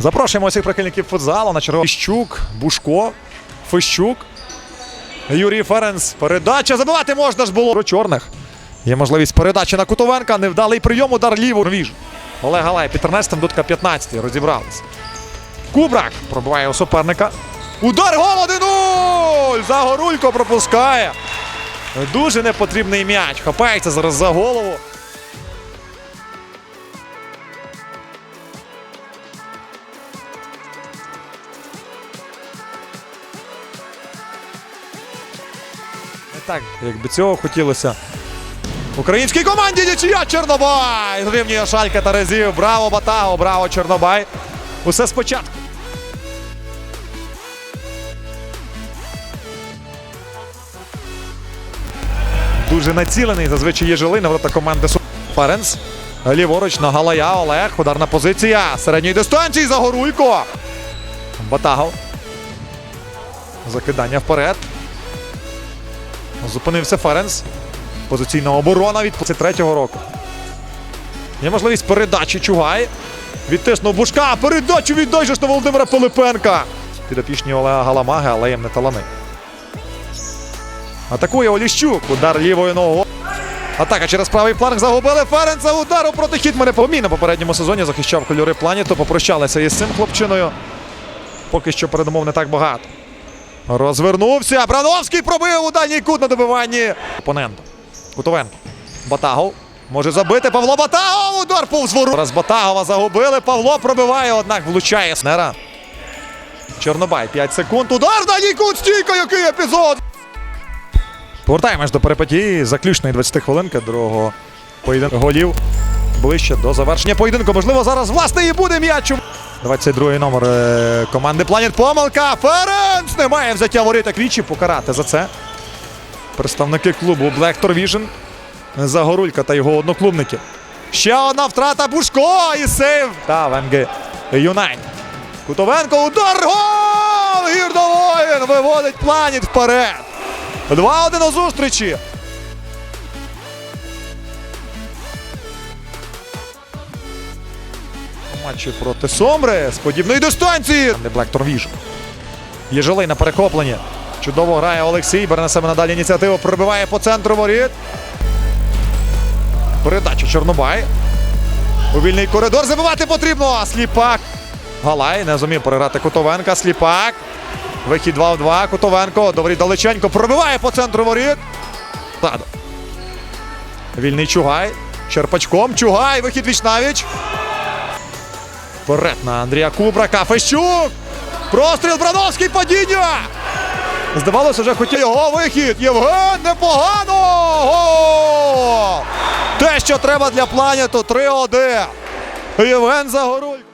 Запрошуємо усіх прихильників футзалу на черговий Фищук, Бушко, Фищук, Юрій Ференц. Передача забивати можна ж було. Про чорних. Є можливість передачі на Кутовенка. Невдалий прийом, удар ліву. Віж. Олег Галай під 13 дудка 15 розібрались. Кубрак пробиває у суперника. Удар гол 1-0! Загорулько пропускає. Дуже непотрібний м'яч. Хапається зараз за голову. Так, як би цього хотілося. Українській команді нічия Чорнобай! Зрівнює Шалька Терезів. Браво, Батаго, браво, Чорнобай. Усе спочатку. Дуже націлений. Зазвичай є жили на ворота команди Ференс. Ліворуч на Галая Олег. Ударна позиція. Середньої дистанції Загоруйко. Батагов. Закидання вперед. Зупинився Ференс. Позиційна оборона від 23-го року. Є можливість передачі Чугай. Відтиснув Бушка. Передачу віддай же на Володимира Пилипенка. Підопічні Олега Галамаги, але їм не талани. Атакує Оліщук. Удар лівою ногою. Атака через правий фланг загубили Ференца. Удару проти Хітмани. Помій на попередньому сезоні захищав кольори планету. Попрощалися із цим хлопчиною. Поки що передумов не так багато. Розвернувся. Брановський пробив у дальній кут на добиванні. Опонента. Кутовенко. Батагов. Може забити Павло Батагов. Удар повз ворот. Раз Батагова загубили. Павло пробиває, однак влучає. Снера. Чорнобай. 5 секунд. Удар в дальній кут. Стійка. Який епізод. Повертаємось до перипетії. Заключної 20 хвилинки другого поєдинку голів. Ближче до завершення поєдинку. Можливо, зараз власне і буде м'яч. 22-й номер е, команди Планет. Помилка. Ференц! Немає взяття воріт Квічі покарати за це. Представники клубу Black Vision. Загорулька та його одноклубники. Ще одна втрата Бушко і сейв. Та Венги Юнайн. Кутовенко. Удар. Гол! Гірдовоїн виводить Планет вперед. 2-1 у зустрічі. Матчі проти Сомри з подібної дистанції. Не Black Vision. Єжелий на перехопленні. Чудово грає Олексій. Бере на себе надалі ініціативу. Пробиває по центру воріт. Передача Чорнобай. У вільний коридор забивати потрібно. А Сліпак. Галай не зумів переграти Кутовенка. Сліпак. Вихід 2 в 2. Кутовенко. Добрий далеченько. Пробиває по центру воріт. Ззаду. Вільний Чугай. Черпачком. Чугай. Вихід вічнавіч. Вперед на Андрія Кубрака. Фещук. Простріл Брановський падіння. Здавалося, вже хотів його вихід. Євген непогано. Гол! Те, що треба для планету. 3-1. Євген Загоруль.